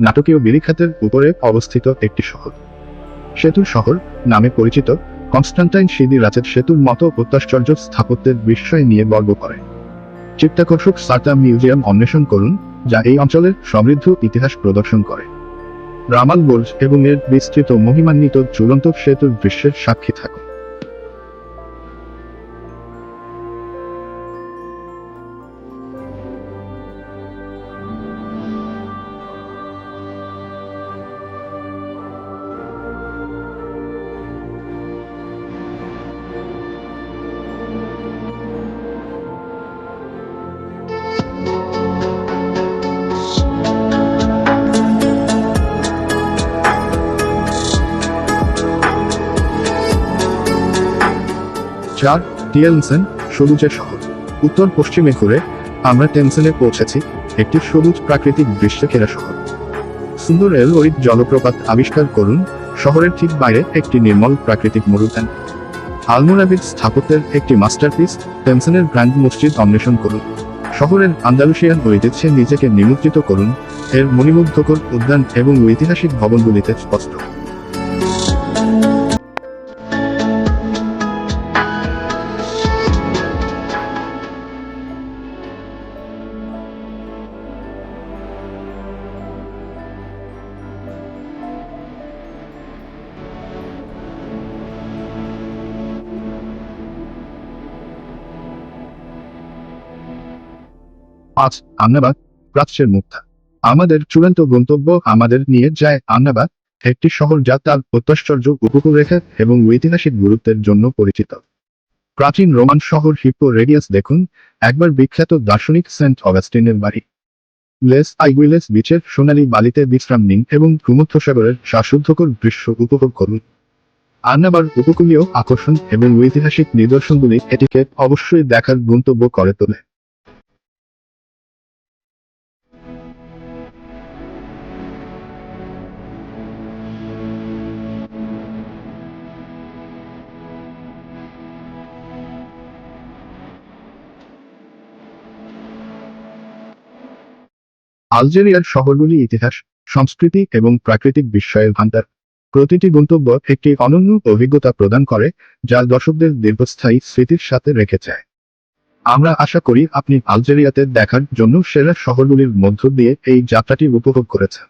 নাটকীয় বিরিখাতের উপরে অবস্থিত একটি শহর। সেতুর শহর নামে পরিচিত কনস্টান্টাইন সিদি রাজের সেতুর মতো অত্যাশ্চর্য স্থাপত্যের বিস্ময় নিয়ে গর্ব করে। চিত্তাকর্ষক সার্টা মিউজিয়াম অন্বেষণ করুন, যা এই অঞ্চলের সমৃদ্ধ ইতিহাস প্রদর্শন করে। রামাল বোর্জ এবং এর বিস্তৃত মহিমান্বিত ঝুলন্ত সেতুর দৃশ্যের সাক্ষী থাকুন। চার, টিয়েলসেন সবুজের শহর। উত্তর পশ্চিমে ঘুরে আমরা টেনসেনে পৌঁছেছি একটি সবুজ প্রাকৃতিক দৃশ্য ঘেরা শহর। সুন্দর এল ওরিদ জলপ্রপাত আবিষ্কার করুন, শহরের ঠিক বাইরে একটি নির্মল প্রাকৃতিক মরুদ্যান আলমোরাবিদ স্থাপত্যের একটি মাস্টারপিস টেনসেনের গ্র্যান্ড মসজিদ অন্বেষণ করুন। শহরের আন্দালুসিয়ান ঐতিহ্যে নিজেকে নিমজ্জিত করুন, এর মণিমুগ্ধকর উদ্যান এবং ঐতিহাসিক ভবনগুলিতে স্পষ্ট। পাঁচ আন্নাবাদ প্রাচ্যের মুক্তা। আমাদের চূড়ান্ত গন্তব্য আমাদের নিয়ে যায় আন্নাবাদ একটি শহর যা তার অত্যাশ্চর্য উপকূলরেখা এবং ঐতিহাসিক গুরুত্বের জন্য পরিচিত। প্রাচীন রোমান শহর হিপ্পো রেডিয়াস দেখুন, একবার বিখ্যাত দার্শনিক সেন্ট অগাস্টিনের বাড়ি। লেস আইগুইলেস বিচের সোনালী বালিতে বিশ্রাম নিন এবং ভূমধ্যসাগরের শ্বাসরুদ্ধকর দৃশ্য উপভোগ করুন। আন্নাবার উপকূলীয় আকর্ষণ এবং ঐতিহাসিক নিদর্শনগুলি এটিকে অবশ্যই দেখার গন্তব্য করে তোলে। আলজেরিয়ার শহরগুলি ইতিহাস, সংস্কৃতি এবং প্রাকৃতিক বিস্ময়ের ভান্ডার। প্রতিটি গন্তব্য একটি অনন্য অভিজ্ঞতা প্রদান করে, যা দর্শকদের দীর্ঘস্থায়ী স্মৃতির সাথে রেখেছে আমরা আশা করি আপনি আলজেরিয়াতে দেখার জন্য সেরা শহরগুলির মধ্য দিয়ে এই যাত্রাটি উপভোগ করেছেন।